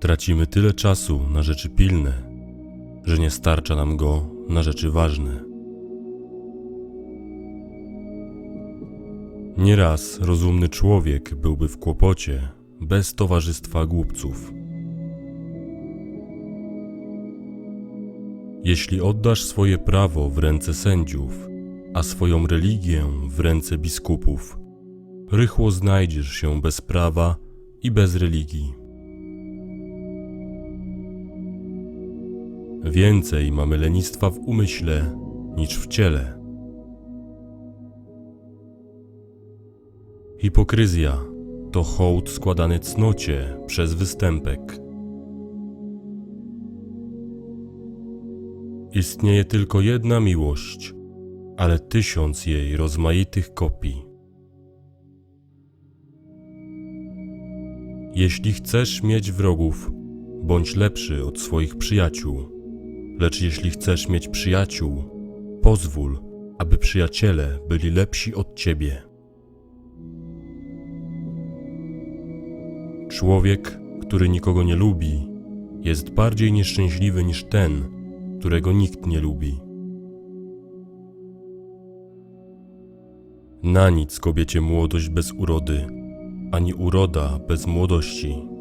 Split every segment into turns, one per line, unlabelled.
Tracimy tyle czasu na rzeczy pilne, że nie starcza nam go na rzeczy ważne. Nieraz rozumny człowiek byłby w kłopocie bez towarzystwa głupców. Jeśli oddasz swoje prawo w ręce sędziów, a swoją religię w ręce biskupów, rychło znajdziesz się bez prawa i bez religii. Więcej mamy lenistwa w umyśle niż w ciele. Hipokryzja to hołd składany cnocie przez występek. Istnieje tylko jedna miłość, ale tysiąc jej rozmaitych kopii. Jeśli chcesz mieć wrogów, bądź lepszy od swoich przyjaciół. Lecz jeśli chcesz mieć przyjaciół, pozwól, aby przyjaciele byli lepsi od ciebie. Człowiek, który nikogo nie lubi, jest bardziej nieszczęśliwy niż ten, którego nikt nie lubi. Na nic kobiecie młodość bez urody, ani uroda bez młodości.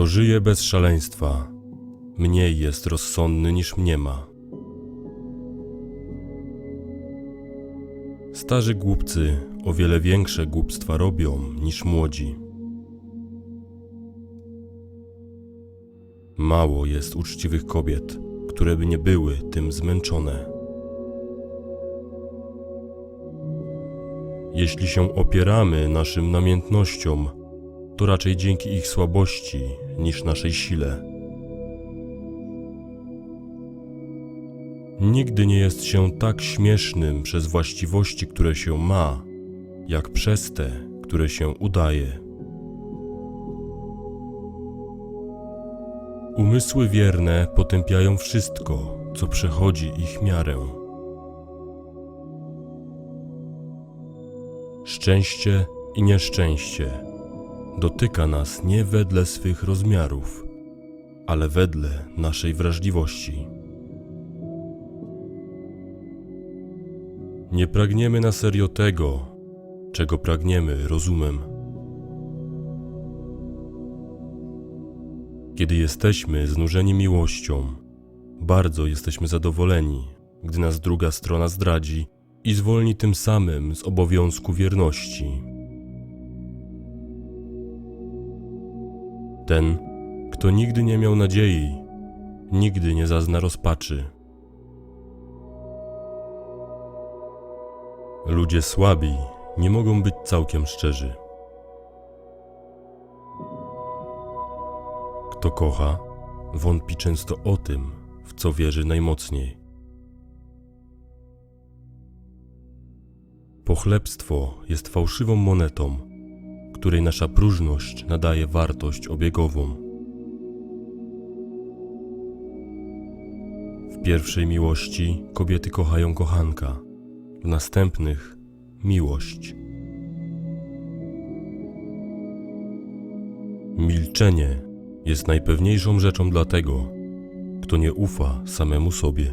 Kto żyje bez szaleństwa, mniej jest rozsądny niż mniema. Starzy głupcy o wiele większe głupstwa robią niż młodzi. Mało jest uczciwych kobiet, które by nie były tym zmęczone. Jeśli się opieramy naszym namiętnościom, to raczej dzięki ich słabości niż naszej sile. Nigdy nie jest się tak śmiesznym przez właściwości, które się ma, jak przez te, które się udaje. Umysły wierne potępiają wszystko, co przechodzi ich miarę. Szczęście i nieszczęście dotyka nas nie wedle swych rozmiarów, ale wedle naszej wrażliwości. Nie pragniemy na serio tego, czego pragniemy rozumem. Kiedy jesteśmy znużeni miłością, bardzo jesteśmy zadowoleni, gdy nas druga strona zdradzi i zwolni tym samym z obowiązku wierności. Ten, kto nigdy nie miał nadziei, nigdy nie zazna rozpaczy. Ludzie słabi nie mogą być całkiem szczerzy. Kto kocha, wątpi często o tym, w co wierzy najmocniej. Pochlebstwo jest fałszywą monetą, której nasza próżność nadaje wartość obiegową. W pierwszej miłości kobiety kochają kochanka, w następnych miłość. Milczenie jest najpewniejszą rzeczą dla tego, kto nie ufa samemu sobie.